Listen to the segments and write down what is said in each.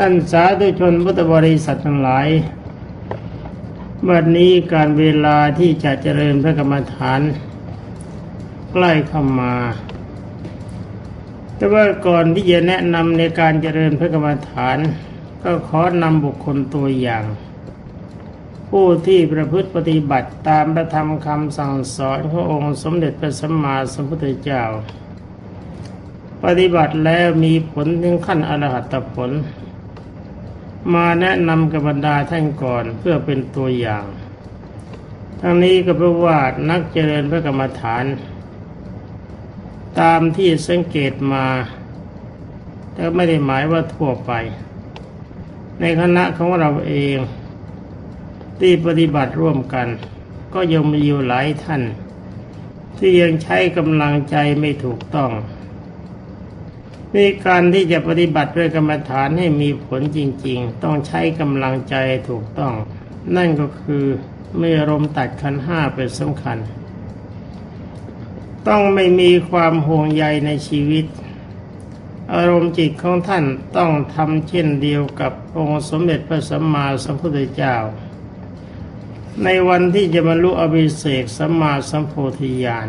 ท่านสาธุชนพุทธบริษัททั้งหลายวันนี้การเวลาที่จะเจริญพระกรรมฐาน ใกล้เข้ามา แต่ว่าก่อนที่จะแนะนำในการเจริญพระกรรมฐาน ก็ขอนำบุคคลตัวอย่าง ผู้ที่ประพฤติปฏิบัติตามพระธรรมคำสั่งสอนขององค์สมเด็จพระสัมมาสัมพุทธเจ้า ปฏิบัติแล้วมีผลถึงขั้นอรหัตผล มาแนะนำกับบรรดาท่านก่อนเพื่อเป็นตัวอย่าง ทั้งนี้ก็เพราะว่านักเจริญพระกรรมฐาน ตามที่สังเกตมาแต่ไม่ได้หมายว่าทั่วไป ในคณะของเราเองที่ปฏิบัติร่วมกัน ก็ยังมีอยู่หลายท่าน ที่ยังใช้กำลังใจไม่ถูกต้อง นการที่จะปฏิบัติด้วยกรรมฐานให้มีผลจริง ๆ ต้องใช้กำลังใจถูกต้อง นั่นก็คือไม่อารมณ์ตัดขันห้าเป็นสำคัญ ต้องไม่มีความห่วงใยในชีวิต อารมณ์จิตของท่านต้องทำเช่นเดียวกับองค์สมเด็จพระสัมมาสัมพุทธเจ้า ในวันที่จะบรรลุอภิเศกสัมมาสัมโพธิญาณ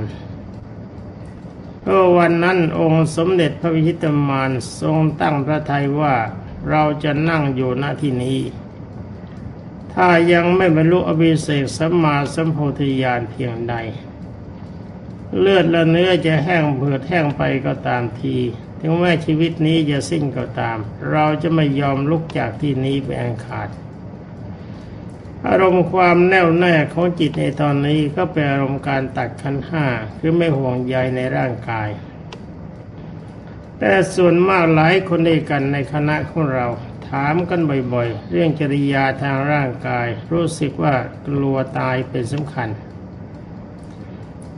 ก็วันนั้นองค์สมเด็จพระวิชิตมารทรงตั้งพระทัยว่าเราจะนั่งอยู่ณที่นี้ ถ้ายังไม่บรรลุอภิเศกสัมมาสัมโพธิญาณเพียงใด เลือดและเนื้อจะแห้งเผือดแห้งไปก็ตามที ถึงแม้ชีวิตนี้จะสิ้นก็ตาม เราจะไม่ยอมลุกจากที่นี้ไปอันขาด อารมณ์ความแน่วแน่ของจิตในตอนนี้ก็เป็นอารมณ์การตัดขันห้าคือไม่ห่วงใยในร่างกาย แต่ส่วนมากหลายคนด้วยกันในคณะของเรา ถามกันบ่อยๆ เรื่องจริยาทางร่างกาย รู้สึกว่ากลัวตายเป็นสำคัญ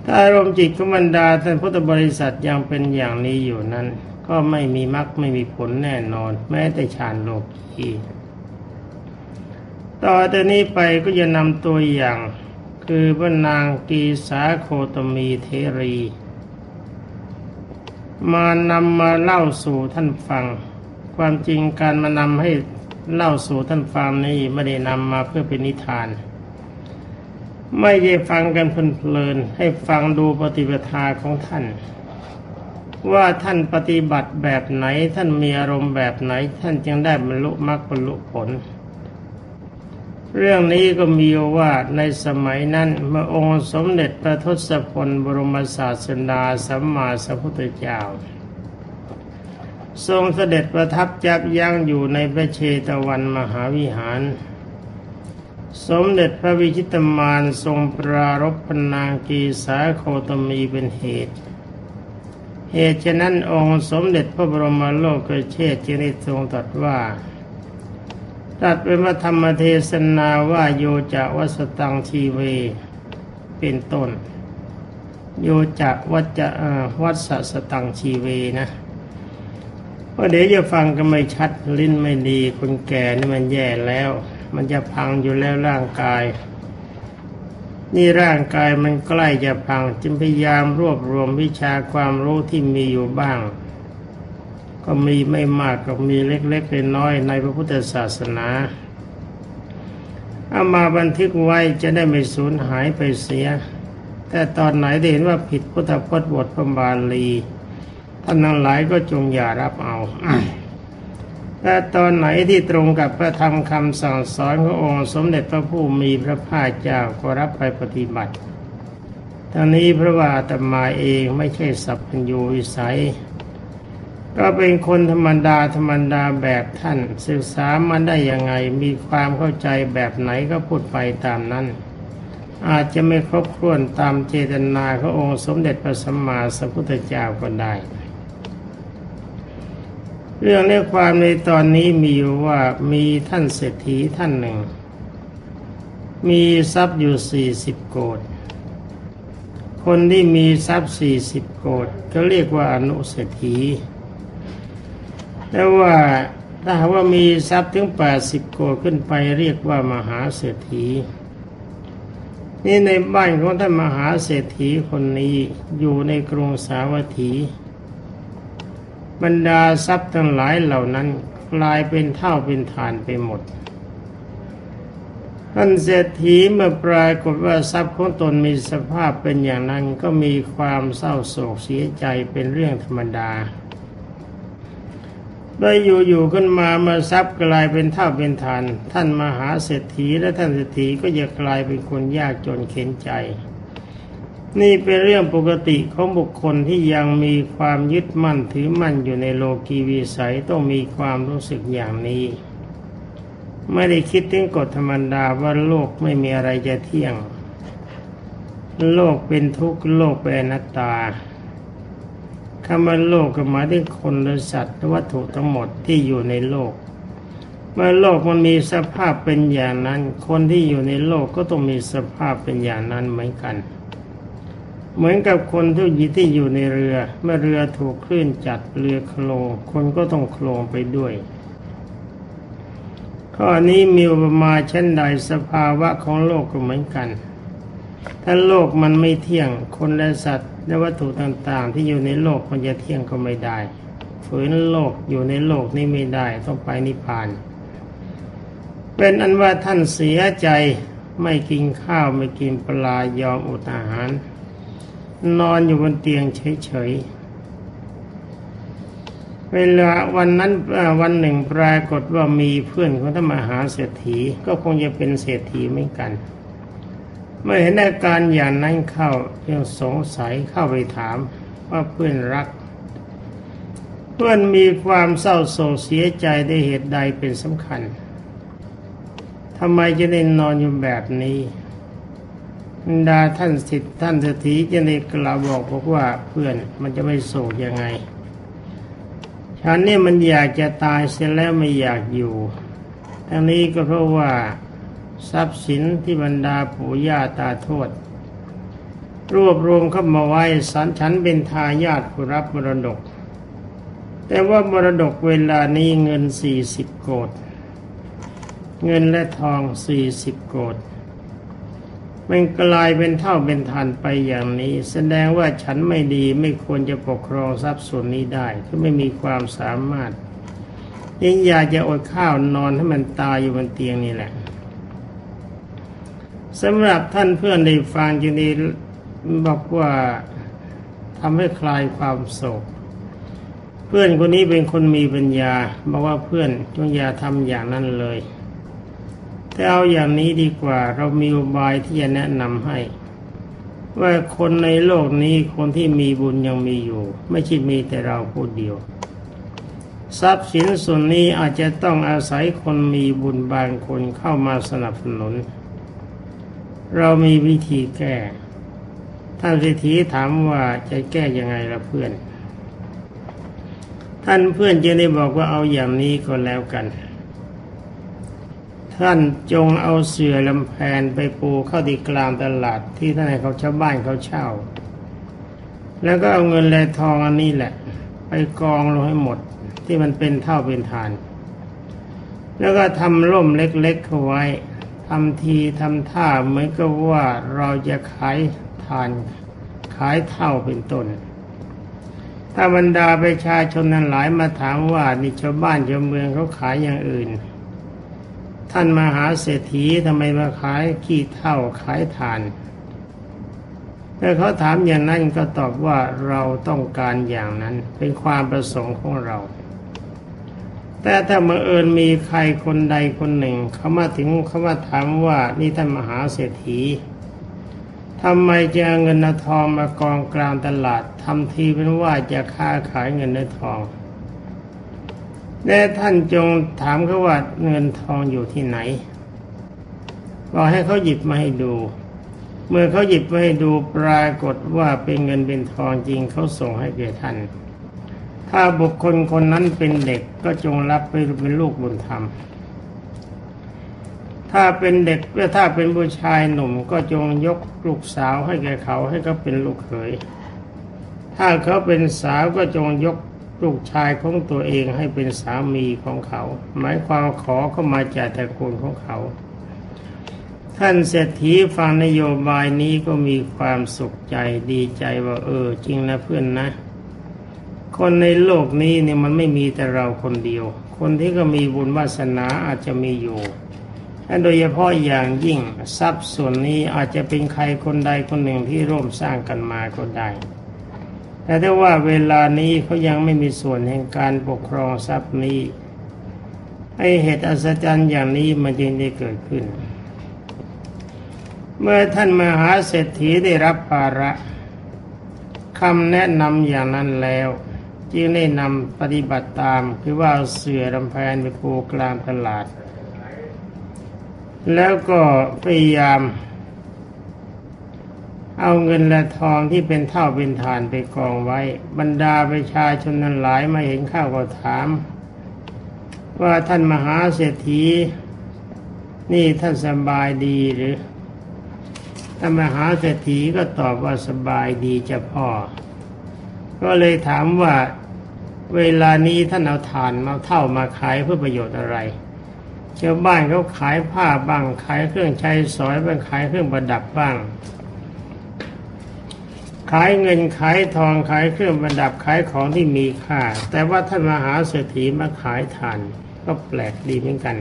ถ้าอารมณ์จิตของบรรดาท่านพุทธบริษัทยังเป็นอย่างนี้อยู่นั้น ก็ไม่มีมรรคไม่มีผลแน่นอน แม้แต่ฌานโลกี ต่อแต่นี้ไปก็จะนำตัวอย่าง คือพระนางกีสาโคตมีเทรี มานำมาเล่าสู่ท่านฟัง ความจริงการมานำให้เล่าสู่ท่านฟังนี้ไม่ได้นำมาเพื่อเป็นนิทาน ไม่ได้ฟังกันเพลินๆให้ฟังดูปฏิปทาของท่าน ว่าท่านปฏิบัติแบบไหนท่านมีอารมณ์แบบไหน ท่านจึงได้บรรลุมรรคบรรลุผล เรื่องนี้ก็มีว่าในสมัยนั้นเมื่อองค์สมเด็จพระทศพลบรมศาสดาสัมมาสัมพุทธเจ้า ทรงเสด็จประทับจับยั้งอยู่ในพระเชตวันมหาวิหาร สมเด็จพระวิชิตมารทรงปรารภพนางกีสาโคตมีเป็นเหตุเหตุฉะนั้นองค์สมเด็จพระบรมโลกเชษจึงได้ทรงตรัสว่า ตรัสเป็นพระธรรมเทศนาว่าโยจะวัสตังชีเว เป็นต้น โยจะวัจะวัสสตังชีเวนะเพราะเดี๋ยวจะฟังก็ไม่ชัดลิ้นไม่ดีคนแก่นี่มันแย่แล้ว มันจะพังอยู่แล้วร่างกาย นี่ร่างกายมันใกล้จะพังจึงพยายามรวบรวมวิชาความรู้ที่มีอยู่บ้าง ก็มีไม่มากก็มีเล็กๆเป็นน้อยในพระพุทธศาสนาเอามาบันทึกไว้จะได้ไม่สูญหายไปเสีย แต่ตอนไหนได้เห็นว่าผิดพุทธพจน์บทพระบาลีท่านทั้งหลายก็จงอย่ารับเอาแต่ตอนไหนที่ตรงกับพระธรรมคำสั่งสอนขององค์ สมเด็จพระผู้มีพระภาคเจ้าก็รับไปปฏิบัติทั้งนี้พระว่าอาตมาเองไม่ใช่สัพพัญญูวิสัย ก็เป็นคนธรรมดาธรรมดาแบบท่าน ศึกษามาได้ยังไงมีความเข้าใจแบบไหนก็พูดไปตามนั้น อาจจะไม่ครบถ้วนตามเจตนาขององค์สมเด็จพระสัมมาสัมพุทธเจ้าก็ได้ เรื่องในความในตอนนี้มีอยู่ว่ามีท่านเศรษฐีท่านหนึ่ง มีทรัพย์อยู่สี่สิบโกดคนที่มีทรัพย์สี่สิบโกดก็เรียกว่าอนุเศรษฐี แต่ว่าถ้าหากว่ามีทรัพย์ถึงแปดสิบโกขึ้นไปเรียกว่ามหาเศรษฐี นี่ในบ้านของท่านมหาเศรษฐีคนนี้อยู่ในกรุงสาวัตถี บรรดาทรัพย์ทั้งหลายเหล่านั้นกลายเป็นเท่าเป็นฐานไปหมด ท่านเศรษฐีเมื่อปรากฏว่าทรัพย์ของตนมีสภาพเป็นอย่างนั้นก็มีความเศร้าโศกเสียใจเป็นเรื่องธรรมดา โดยอยู่ๆขึ้นมามื่อทรัพย์กลายเป็นเท่าเป็นฐาน ท่านมหาเศรษฐีและท่านเศรษฐีก็จะกลายเป็นคนยากจนเข็นใจ นี่เป็นเรื่องปกติของบุคคลที่ยังมีความยึดมั่นถือมั่นอยู่ในโลกีวิสัยต้องมีความรู้สึกอย่างนี้ ไม่ได้คิดถึงกฎธรรมดาว่าโลกไม่มีอะไรจะเที่ยง โลกเป็นทุกข์โลกเป็นอนัตตา คำว่าโลกก็หมายถึงคนหรือสัตว์หรือวัตถุทั้งหมดที่อยู่ในโลก เมื่อโลกมันมีสภาพเป็นอย่างนั้น คนที่อยู่ในโลกก็ต้องมีสภาพเป็นอย่างนั้นเหมือนกัน เหมือนกับคนที่อยู่ที่อยู่ในเรือ เมื่อเรือถูกคลื่นจัดเรือโคลงคนก็ต้องโคลงไปด้วยข้อนี้มีอุปมาเช่นใดสภาวะของโลกก็เหมือนกัน ถ้าโลกมันไม่เที่ยง คนและสัตว์ และวัตถุต่างๆ ที่อยู่ในโลกมันจะเที่ยงก็ไม่ได้ฝืนโลกอยู่ในโลกนี้ไม่ได้ต้องไปนิพพาน เป็นอันว่าท่านเสียใจไม่กินข้าวไม่กินปลายอมอดอาหาร นอนอยู่บนเตียงเฉยๆเวลาวันนั้นวันหนึ่งปรากฏว่ามีเพื่อนของท่านมหาเศรษฐีก็คงจะเป็นเศรษฐีเหมือนกัน เมื่อเห็นอาการอย่างนั้นเข้ายังสงสัยเข้าไปถามว่าเพื่อนรัก เพื่อนมีความเศร้าโศกเสียใจได้เหตุใดเป็นสำคัญทำไมจะได้นอนอยู่แบบนี้ดาท่านสิทธิ์ท่านเศรษฐีจะได้กล่าวบอกบอกว่าเพื่อนมันจะไม่โศกยังไง ฉันนี่มันอยากจะตายเสียแล้วไม่อยากอยู่ ทั้งนี้ก็เพราะว่า ทรัพย์สินที่บรรดาปู่ย่าตาทวด รวบรวมเข้ามาไว้สันฉันเป็นทายาทผู้รับมรดก แต่ว่ามรดกเวลานี้เงินสี่สิบโกดเงินและทองสี่สิบโกดมันกลายเป็นเท่าเป็นทันไปอย่างนี้ แสดงว่าฉันไม่ดีไม่ควรจะปกครองทรัพย์ส่วนนี้ได้ก็ไม่มีความสามารถยังอยากจะอดข้าวนอนให้มันตายอยู่บนเตียงนี่แหละ สำหรับท่านเพื่อนได้ฟังจึงได้บอกว่าทำให้คลายความโศก เพื่อนคนนี้เป็นคนมีปัญญาบอกว่าเพื่อนจงอย่าทำอย่างนั้นเลยแต่เอาอย่างนี้ดีกว่า เรามีอุบายที่จะแนะนำให้ ว่าคนในโลกนี้คนที่มีบุญยังมีอยู่ ไม่ใช่มีแต่เราผู้เดียว ทรัพย์สินส่วนนี้อาจจะต้องอาศัยคนมีบุญบางคนเข้ามาสนับสนุน เรามีวิธีแก้ท่านเศรษฐีถามว่าจะแก้ยังไงล่ะเพื่อน ท่านเพื่อนจะได้บอกว่าเอาอย่างนี้ก็แล้วกัน ท่านจงเอาเสื่อลำแพนไปปูเข้าที่กลางตลาดที่ท่านให้เขาชาวบ้านเขาเช่า แล้วก็เอาเงินแลทองอันนี้แหละ ไปกองลงให้หมดที่มันเป็นเท่าเป็นฐาน แล้วก็ทำร่มเล็กๆเข้าไว้ ทำทีทำท่าเหมือนกับว่าเราจะขายทานขายเท่าเป็นต้นถ้าบรรดาประชาชนนั้นหลายมาถามว่านี่ชาวบ้านชาวเมืองเขาขายอย่างอื่น ท่านมหาเศรษฐีทำไมมาขายขี้เท่าขายทานเมื่อเขาถามอย่างนั้นก็ตอบว่าเราต้องการอย่างนั้นเป็นความประสงค์ของเรา แต่ถ้าเมื่อเอิญมีใครคนใดคนหนึ่ง เขามาถึงเขามาถามว่านี่ท่านมหาเศรษฐีทำไมจะเอาเงินทองมากองกลางตลาดทำทีเป็นว่าจะค้าขายเงินและทองและท่านจงถามเขาว่าเงินทองอยู่ที่ไหนบอกให้เขาหยิบมาให้ดู เมื่อเขาหยิบมาให้ดูปรากฏว่าเป็นเงินเป็นทองจริงเขาส่งให้แก่ท่าน ถ้าบุคคลคนนั้นเป็นเด็กก็จงรับไปเป็นลูกบุญธรรม ถ้าเป็นเด็กหรือถ้าเป็นผู้ชายหนุ่มก็จงยกลูกสาวให้แก่เขาให้เขาเป็นลูกเขย ถ้าเขาเป็นสาวก็จงยกลูกชายของตัวเองให้เป็นสามีของเขา หมายความขอเข้ามาจากตระกูลของเขา ท่านเศรษฐีฟังนโยบายนี้ก็มีความสุขใจดีใจว่าเออ จริงนะเพื่อนนะ คนในโลกนี้เนี่ยมันไม่มีแต่เราคนเดียว คนที่ก็มีบุญวาสนาอาจจะมีอยู่และโดยเฉพาะอย่างยิ่งทรัพย์ส่วนนี้อาจจะเป็นใครคนใดคนหนึ่งที่ร่วมสร้างกันมาก็ได้ แต่ถ้าว่าเวลานี้เขายังไม่มีส่วนแห่งการปกครองทรัพย์นี้ไอเหตุอัศจรรย์อย่างนี้มันจึงได้เกิดขึ้น เมื่อท่านมหาเศรษฐีได้รับภาระคำแนะนำอย่างนั้นแล้ว จึงได้นำปฏิบัติตาม คือว่าเอาเสือลำแพนไปปูกลางตลาด แล้วก็พยายาม เอาเงินและทองที่เป็นเท่าเป็นฐานไปกองไว้ บรรดาประชาชนนั้นหลายมาเห็นข้าวก็ถาม ว่าท่านมหาเศรษฐี นี่ท่านสบายดีหรือท่านมหาเศรษฐีก็ตอบว่าสบายดีจ้ะพ่อก็เลยถามว่า เวลานี้ท่านเอาฐานมาเท่ามาขายเพื่อประโยชน์อะไรชาวบ้านเขาขายผ้าบ้างขายเครื่องใช้สอยบ้างขายเครื่องประดับบ้าง ขายเงินขายทองขายเครื่องประดับขายของที่มีค่า แต่ว่าท่านมหาเศรษฐีมาขายฐานก็แปลกดีเหมือนกัน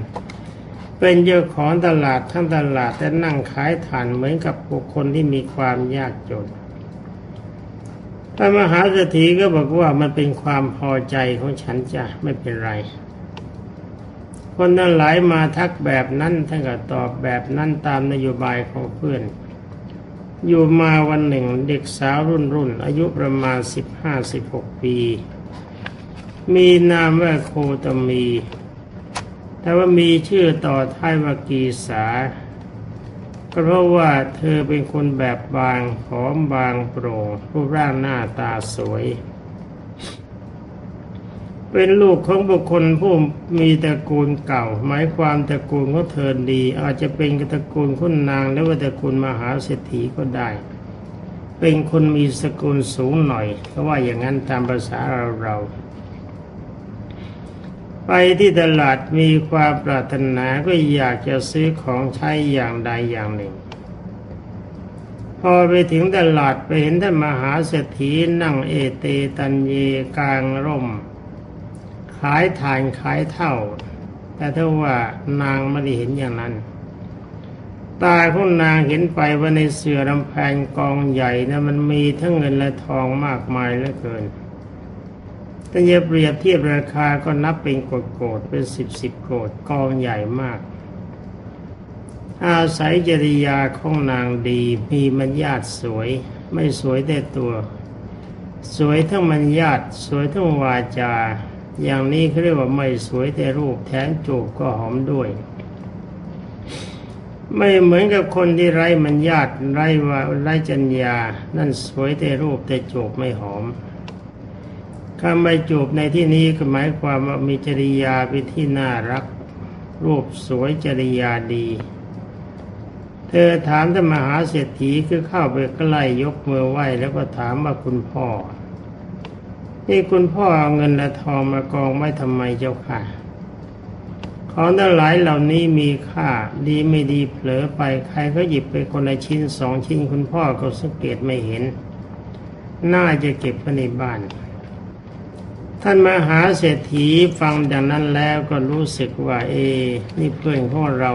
เป็นเจ้าของตลาดทั้งตลาดแต่นั่งขายฐานเหมือนกับบุคคลที่มีความยากจน ท่านมหาเศรษฐีก็บอกว่ามันเป็นความพอใจของฉันจ้ะไม่เป็นไร คนนั้นหลายมาทักแบบนั้นท่านก็ตอบแบบนั้นตามนโยบายของเพื่อน อยู่มาวันหนึ่งเด็กสาวรุ่นรุ่น อายุประมาณสิบห้าสิบหกปี มีนามว่าโคตมี แต่ว่ามีชื่อต่อท้ายว่ากีสา เพราะว่าเธอเป็นคนแบบบางผอมบางโปร่งรูปร่างหน้าตาสวย เป็นลูกของบุคคลผู้มีตระกูลเก่า หมายความตระกูลของเธอดี อาจจะเป็นตระกูลคุณนางหรือว่าตระกูลมหาเศรษฐีก็ได้ เป็นคนมีสกุลสูงหน่อย เพราะว่าอย่างนั้นตามภาษาเราเรา ไปที่ตลาดมีความปรารถนาก็อยากจะซื้อของใช้อย่างใดอย่างหนึ่ง พอไปถึงตลาดไปเห็นท่านมหาเศรษฐีนั่งเอเตตันเยกลางร่ม ขายทานขายเท่า แต่ถ้าว่านางไม่ได้เห็นอย่างนั้น ตาของนางเห็นไปว่าในเสือลำแพงกองใหญ่นะมันมีทั้งเงินและทองมากมายเหลือเกิน แต่จะเปรียบเทียบราคาก็นับเป็นโกดโกดเป็นสิบสิบโกดกองใหญ่มาก อาศัยจริยาของนางดีมีมัญญาตสวย ไม่สวยแต่ตัว สวยทั้งมัญญาตสวยทั้งวาจา อย่างนี้เขาเรียกว่าไม่สวยแต่รูปแถมจูบก็หอมด้วย ไม่เหมือนกับคนที่ไร้มัญญาตไร้ว่าไร้จัญญา นั่นสวยแต่รูปแต่จูบไม่หอม คำไม่จูบในที่นี้ก็หมายความว่ามีจริยาเป็นที่น่ารัก รูปสวยจริยาดี เธอถามท่านมหาเศรษฐีคือเข้าไปใกล้ยกมือไหว้แล้วก็ถามว่าคุณพ่อนี่คุณพ่อเอาเงินและทองมากองไว้ทำไมเจ้าค่ะ ของทั้งหลายเหล่านี้มีค่า ดีไม่ดีเผลอไปใครก็หยิบไปคนละชิ้นสองชิ้นคุณพ่อก็สังเกตไม่เห็น น่าจะเก็บไว้ในบ้าน ท่านมหาเศรษฐีฟังดังนั้นแล้วก็รู้สึกว่า เอ นี่เพื่อนของเรา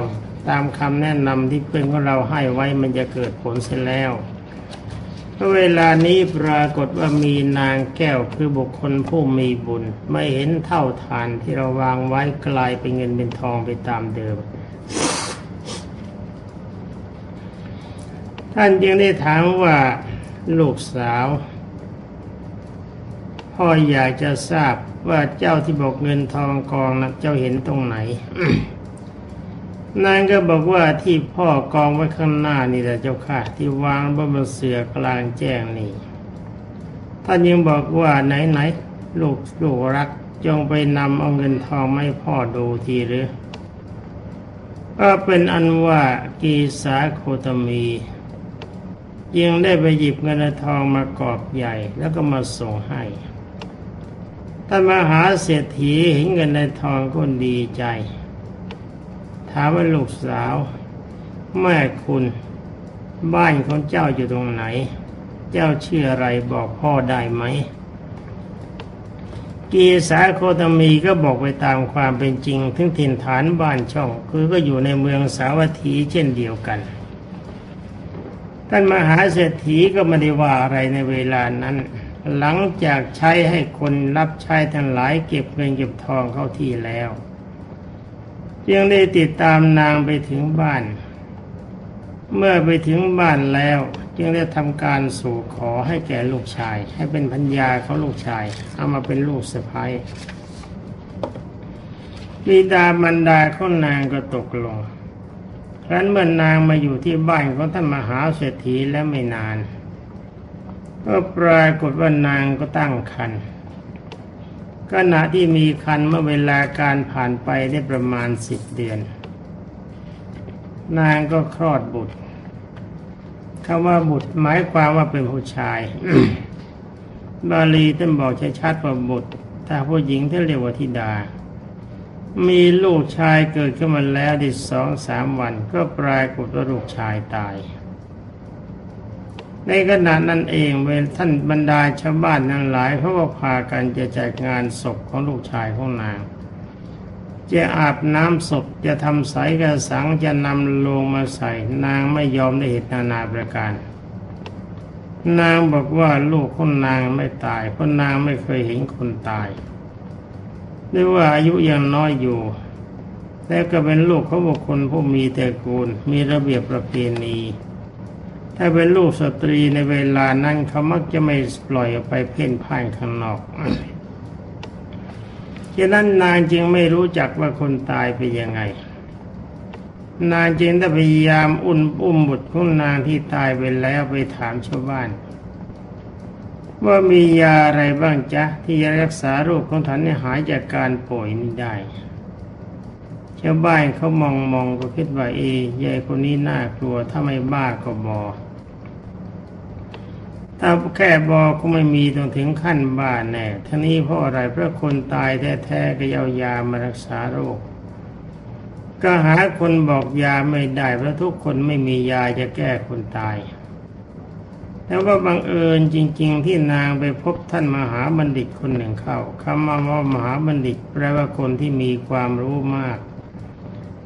ตามคำแนะนำที่เพื่อนของเราให้ไว้มันจะเกิดผลเสียแล้วเวลานี้ปรากฏว่ามีนางแก้วคือบุคคลผู้มีบุญ ไม่เห็นเท่าทานที่เราวางไว้กลายเป็นเงินเป็นทองไปตามเดิม ท่านจึงได้ถามว่าลูกสาว พ่ออยากจะทราบว่าเจ้าที่บอกเงินทองกองนะเจ้าเห็นตรงไหนนางก็บอกว่าที่พ่อกองไว้ข้างหน้านี่แหละเจ้าค่ะ ที่วางบนเสือกลางแจ้งนี่ท่านยังบอกว่าไหนไหนลูกลูกรักจงไปนำเอาเงินทองมาให้พ่อดูทีหรือก็เป็นอันว่ากีสาโคตมียังได้ไปหยิบเงินทองมากอบใหญ่แล้วก็มาส่งให้ ท่านมหาเศรษฐีเห็นเงินในทองก็ดีใจ ถามว่าลูกสาว แม่คุณ บ้านของเจ้าอยู่ตรงไหน เจ้าชื่ออะไรบอกพ่อได้ไหม กีสาโคตมีก็บอกไปตามความเป็นจริง ถึงถิ่นฐานบ้านช่อง คือก็อยู่ในเมืองสาวัตถีเช่นเดียวกันท่านมหาเศรษฐีก็ไม่ได้ว่าอะไรในเวลานั้น หลังจากใช้ให้คนรับใช้ทั้งหลายเก็บเงินเก็บทองเข้าที่แล้วจึงได้ติดตามนางไปถึงบ้าน เมื่อไปถึงบ้านแล้ว จึงได้ทำการสู่ขอให้แก่ลูกชาย ให้เป็นพัญญาเขาลูกชาย เอามาเป็นลูกสะพ้ายบิดาบรรดาของนางก็ตกลงครั้นเมื่อนางมาอยู่ที่บ้านของท่านมหาเศรษฐีแล้วไม่นาน ก็ปรากฏว่านางก็ตั้งครรภ์ขณะที่มีคันเมื่อเวลาการผ่านไปได้ประมาณสิบเดือน นางก็คลอดบุตรคำว่าบุตรหมายความว่าเป็นผู้ชาย บาลีท่านบอกชัดว่าบุตรถ้าผู้หญิงท่านเรียกว่าธิดา มีลูกชายเกิดขึ้นมาแล้วได้สองสามวัน ก็ปรากฏว่าลูกชายตาย ในขณะนั้นเองเวลท่านบรรดาชาวบ้านทั้งหลายเขาก็พากันจะจัดงานศพของลูกชายของนาง จะอาบน้ำศพจะทำสายกระสังจะนำลงมาใส่ นางไม่ยอมได้เหตุนานาประการ นางบอกว่าลูกของนางไม่ตายเพราะนางไม่เคยเห็นคนตายด้วยว่าอายุยังน้อยอยู่และก็เป็นลูกเของบุคคลผู้มีแต่กูลมีระเบียบประเพณี ถ้าเป็นลูกสตรีในเวลานั้นเขามักจะไม่ปล่อยออกไปเพ่นพ่านข้างนอกฉะนั้นนางจึงไม่รู้จักว่าคนตายเป็นยังไง นางจึงได้พยายามอุ่นอุ้มบุตรของนางที่ตายไปแล้วไปถามชาวบ้าน ว่ามียาอะไรบ้างจ๊ะ ที่จะรักษาโรคของท่านให้หายจากการป่วยนี้ได้ชาวบ้านเขามองมองก็คิดว่าเอยายคนนี้น่ากลัวถ้าไม่บ้าก็บอ ถ้าแค่บอกก็ไม่มีต้องถึงขั้นบ้าแน่ทั้งนี้เพราะอะไรเพราะคนตายแท้ๆก็เอายามารักษาโรค ก็หาคนบอกยาไม่ได้เพราะทุกคนไม่มียาจะแก้คนตาย แล้วก็บังเอิญจริง ๆ ที่นางไปพบท่านมหาบัณฑิตคนหนึ่งเข้าคำว่ามหาบัณฑิตแปลว่าคนที่มีความรู้มาก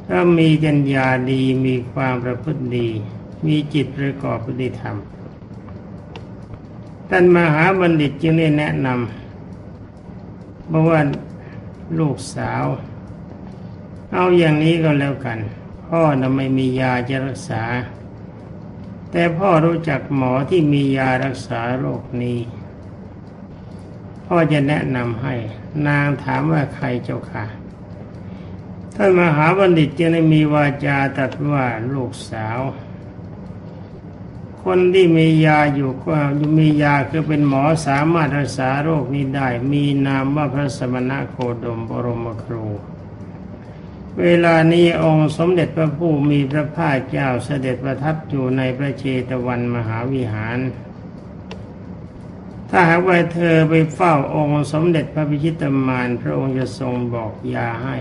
ถ้ามีจัญญาดีมีความประพฤติดี มีจิตประกอบพฤติธรรม ท่านมหาบัณฑิตจึงได้แนะนำบอกว่าลูกสาว เอาอย่างนี้ก็แล้วกัน พ่อน่ะไม่มียาจะรักษา แต่พ่อรู้จักหมอที่มียารักษาโรคนี้ พ่อจะแนะนำให้ นางถามว่าใครเจ้าค่ะท่านมหาบัณฑิตจึงได้มีวาจาตรัสว่าลูกสาว คนที่มียาอยู่ก็มียาคือเป็นหมอสามารถรักษาโรคนี้ได้ มีนามว่าพระสมณะโคดมบรมครู เวลานี้องค์สมเด็จพระผู้มีพระภาคเจ้าเสด็จประทับอยู่ในพระเชตวันมหาวิหาร ถ้าหากว่าเธอไปเฝ้าองค์สมเด็จพระพิชิตมารพระองค์จะทรงบอกยาให้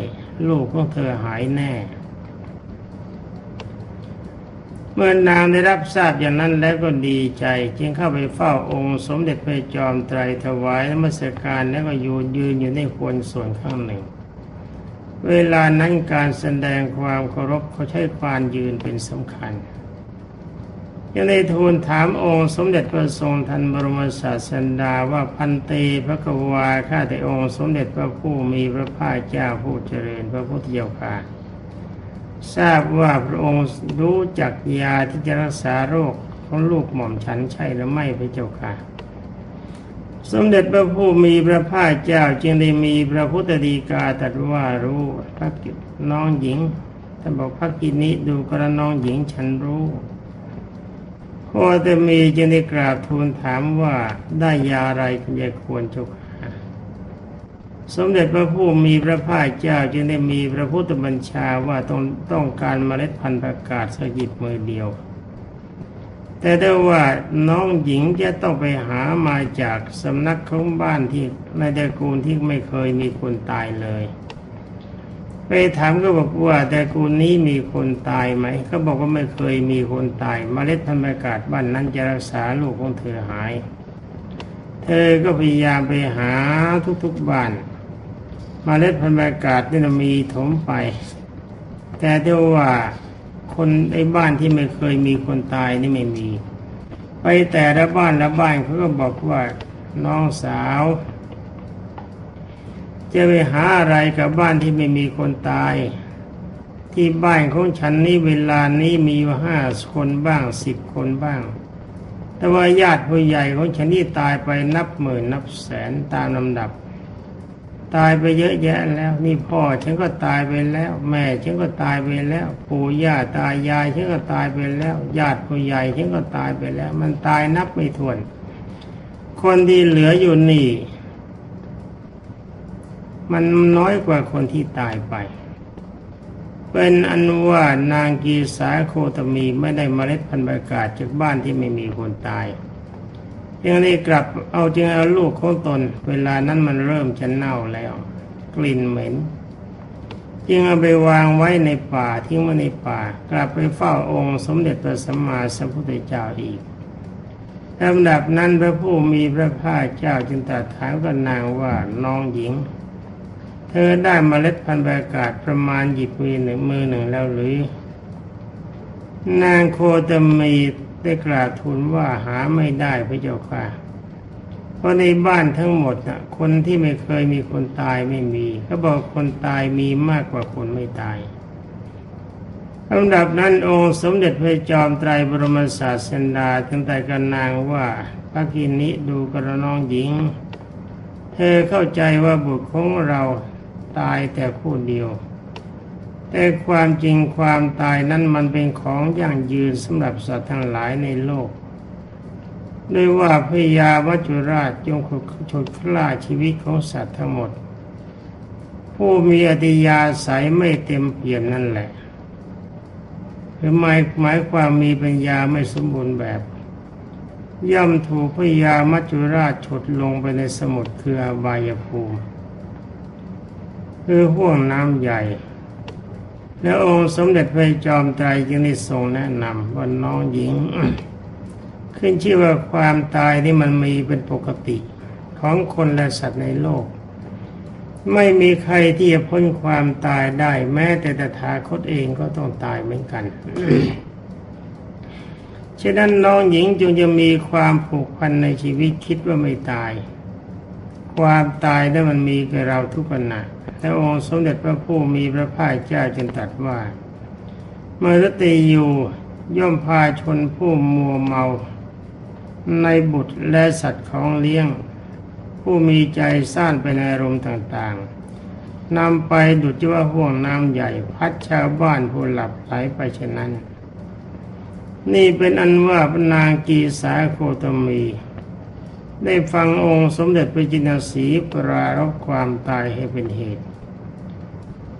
ลูกของเธอหายแน่ เมื่อนางได้รับทราบอย่างนั้นแล้วก็ดีใจ จึงเข้าไปเฝ้าองค์สมเด็จพระจอมไตรถวายนมัสการแล้วก็ยืนยืนอยู่ในควรส่วนข้างหนึ่ง เวลานั้นการแสดงความเคารพเขาใช้ความยืนเป็นสำคัญยังได้ทูลถามองค์สมเด็จพระทรงทันบรมศาสดาว่าพันเตพระกวาข้าแต่องค์สมเด็จพระผู้มีพระภาคเจ้าผู้เจริญพระพุทธเจ้าค่ะ ทราบว่าพระองค์รู้จักยาที่จะรักษาโรคของลูกหม่อมฉันใช่หรือไม่พระเจ้าค่ะ สมเด็จพระผู้มีพระภาคเจ้าจึงได้มีพระพุทธดีกาตรัสว่ารู้พระกิจน้องหญิงท่านบอกพระกินี้ดูกระน้องหญิงฉันรู้พอจะมีจึงได้กราบทูลถามว่าได้ยาอะไรจึงจะควรเจ้าค่ะ สมเด็จพระผู้มีพระภาคเจ้าจึงได้มีพระพุทธบัญชาว่าต้องต้องการเมล็ดพันธุ์ประกาศสกิดมือเดียว แต่ได้ว่าน้องหญิงจะต้องไปหามาจากสำนักของบ้านที่ในตระกูลที่ไม่เคยมีคนตายเลย ไปถามก็บอกว่าตระกูลนี้มีคนตายไหมเขาบอกว่าไม่เคยมีคนตายเมล็ดพันธุ์ประกาศบ้านนั้นจะรักษาลูกของเธอหาย เธอก็พยายามไปหาทุกๆบ้าน มาเล็ดพันธุ์อากาศนี่นมีถมไป แต่เท่าว่าคนในบ้านที่ไม่เคยมีคนตายนี่ไม่มี ไปแต่ละบ้านละบ้านเขาก็บอกว่าน้องสาว จะไปหาอะไรกับบ้านที่ไม่มีคนตาย ที่บ้านของฉันนี่เวลานี้มีอยู่ห้าคนบ้างสิบคนบ้าง แต่ว่าญาติผู้ใหญ่ของฉันนี่ตายไปนับหมื่นนับแสนตามลำดับ ตายไปเยอะแยะแล้ว นี่พ่อฉันก็ตายไปแล้ว แม่ฉันก็ตายไปแล้วปู่ย่าตายายฉันก็ตายไปแล้ว ญาติผู้ใหญ่ฉันก็ตายไปแล้ว มันตายนับไม่ถ้วน คนที่เหลืออยู่นี่ มันน้อยกว่าคนที่ตายไป เป็นอันว่านางกีสาโคตมีไม่ได้เมล็ดพันธุ์ประกาศจากบ้านที่ไม่มีคนตาย ยังได้กลับเอาจึงเอาลูกของตน เวลานั้นมันเริ่มจะเน่าแล้ว กลิ่นเหม็นจึงเอาไปวางไว้ในป่าทิ้งไว้ในป่า กลับไปเฝ้าองค์สมเด็จพระสัมมาสัมพุทธเจ้าอีกลำดับนั้นพระผู้มีพระภาคเจ้าจึงตรัสถามกับนางว่าน้องหญิง เธอได้มเมล็ดพันธุ์อากาศประมาณหยิบมือหนึ่งมือหนึ่งแล้วหรือ นางโคตมี ได้กราบทูลว่าหาไม่ได้พระเจ้าค่ะ เพราะในบ้านทั้งหมดน่ะ คนที่ไม่เคยมีคนตายไม่มีเขาบอกคนตายมีมากกว่าคนไม่ตายลำดับนั้นองค์สมเด็จพระจอมไตรบรมศาสดาจึงแต่กันนางว่าพระกินนิดูกระน้องหญิง เธอเข้าใจว่าบุตรของเราตายแต่ผู้เดียว แต่ความจริงความตายนั้นมันเป็นของอยั่งยืนสำหรับสัตว์ทั้งหลายในโลกด้วยว่าพยาวัจุราชจงฉุดคล้าชีวิตของสัตว์ทั้งหมด ผู้มีอติยาสายไม่เต็มเปี่ยมนั่นแหละคือหมายหมายความมีปัญญาไม่สมบูรณ์แบบ ย่อมถูกพยามัจจุราชฉดลงไปในสมุทรคืออบายภูมิคือห่วงน้ำใหญ่ แล้วองค์สมเด็จพระจอมไตรจึงได้ทรงแนะนำว่าน้องหญิง ขึ้นชื่อว่าความตายนี่มันมีเป็นปกติของคนและสัตว์ในโลก ไม่มีใครที่จะพ้นความตายได้ แม้แต่ตถาคตเองก็ต้องตายเหมือนกันฉะนั้นน้องหญิงจึงจะมีความผูกพันในชีวิตคิดว่าไม่ตาย ความตายนั้นมันมีกับเราทุกขณะแต่องค์สมเด็จพระผู้มีพระภาคเจ้าจึงตรัสว่า เมื่อรติอยู่ย่อมพาชนผู้มัวเมา ในบุตรและสัตว์ของเลี้ยง ผู้มีใจซ่านไปในอารมณ์ต่างๆนำไปดุจว่าห่วงน้ำใหญ่ พัดชาวบ้านผู้หลับไหลไปเช่นนั้น นี่เป็นอันว่าพนางกีสาโคตมี ได้ฟังองค์สมเด็จพระจินสีปรารบความตายให้เป็นเหตุ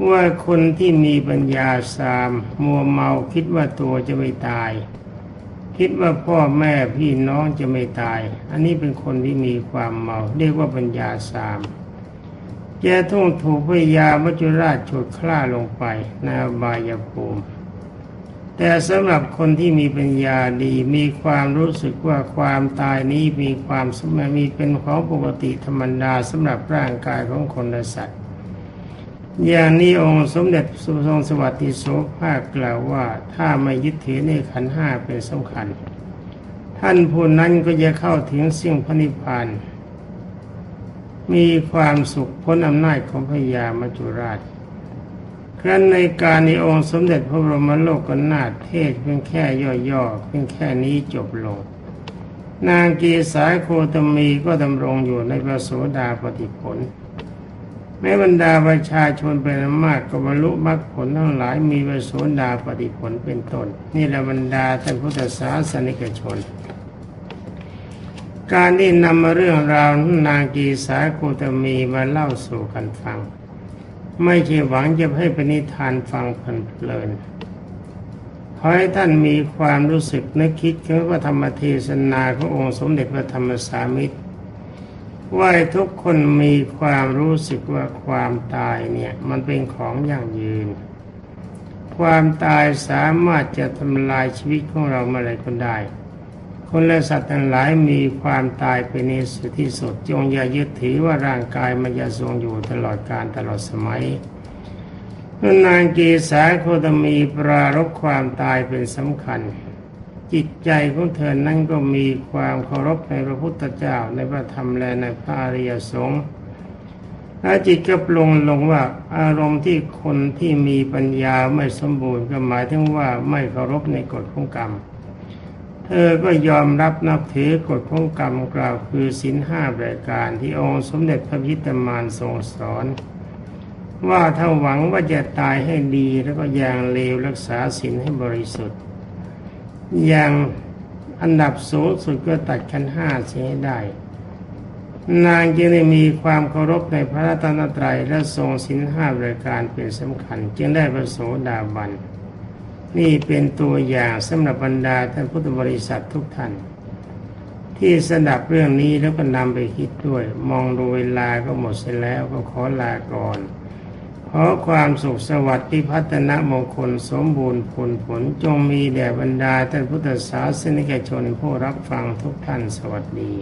ว่าคนที่มีปัญญาสามมัวเมาคิดว่าตัวจะไม่ตาย คิดว่าพ่อแม่พี่น้องจะไม่ตาย อันนี้เป็นคนที่มีความเมา เรียกว่าปัญญาสามแกต้องถูกพยาวัจุราชฉุดคล้าลงไปในบายภูมิ แต่สำหรับคนที่มีปัญญาดีมีความรู้สึกว่าความตายนี้มีความสมมีเป็นของปกติธรรมดาสำหรับร่างกายของคนและสัตว์อย่างนี้องค์สมเด็จสุทรงสวัสดิโสภาคกล่าวว่าถ้าไม่ยึดถือในขันห้าเป็นสำคัญ ท่านผู้นั้นก็จะเข้าถึงสิ่งพระนิพพานมีความสุขพ้นอำนาจของพญามัจุราช ครั้นในการในองค์สมเด็จพระบรมโลกนาถเทศเพียงแค่ย่อๆเพียงแค่นี้จบลง นางกีสายโคตมีก็ดำรงอยู่ในพระโสดาปฏิผลแม้บรรดาประชาชนเป็นอันมากก็บรรลุมรรคผลทั้งหลายมีพระโสดาปฏิผลเป็นต้น นี่แหละบรรดาท่านพุทธศาสนิกชน การที่นำมาเรื่องราวนางกีสาโคตมีมาเล่าสู่กันฟัง ไม่ใช่หวังจะให้ปณิธานฟังเพลินขอให้ท่านมีความรู้สึกนึกคิดถึงพระธรรมเทศนาขององค์สมเด็จพระธรรมสามิตรว่าทุกคนมีความรู้สึกว่าความตายเนี่ยมันเป็นของยั่งยืน ความตายสามารถจะทำลายชีวิตของเราเมื่อไรก็ได้ คนและสัตว์ทั้งหลายมีความตายเป็นในสุดที่สุดจงอย่ายึดถือว่าร่างกายมันจะทรงอยู่ตลอดกาลตลอดสมัยนางเกษาโคตมีปรารบความตายเป็นสำคัญ จิตใจของเธอนั้นก็มีความเคารพในพระพุทธเจ้าในพระธรรมและในพระอริยสงฆ์และจิตก็ปลงลงว่าอารมณ์ที่คนที่มีปัญญาไม่สมบูรณ์ก็หมายถึงว่าไม่เคารพในกฎของกรรม เธอก็ยอมรับนับถือกฎของกรรมกล่าวคือศีลห้าประการที่องค์สมเด็จพระพิตามานทรงสอน ว่าถ้าหวังว่าจะตายให้ดีแล้วก็อย่างเลวรักษาศีลให้บริสุทธิ์ อย่างอันดับสูงสุดก็ตัดขั้นห้าเสียให้ได้ นางจึงได้มีความเคารพในพระรัตนตรัยและทรงศีลห้ารายการเป็นสำคัญ จึงได้ประโสดาบัน นี่เป็นตัวอย่างสำหรับบรรดาท่านพุทธบริษัททุกท่าน ที่สดับเรื่องนี้แล้วก็นำไปคิดด้วย มองดูเวลาก็หมดเสียแล้วก็ขอลาก่อน ขอความสุขสวัสดิ์ที่พัฒนมงคลสมบูรณ์ผลผลจงมีแด่บรรดาท่านพุทธศาสนิกชนผู้รับฟังทุกท่านสวัสดี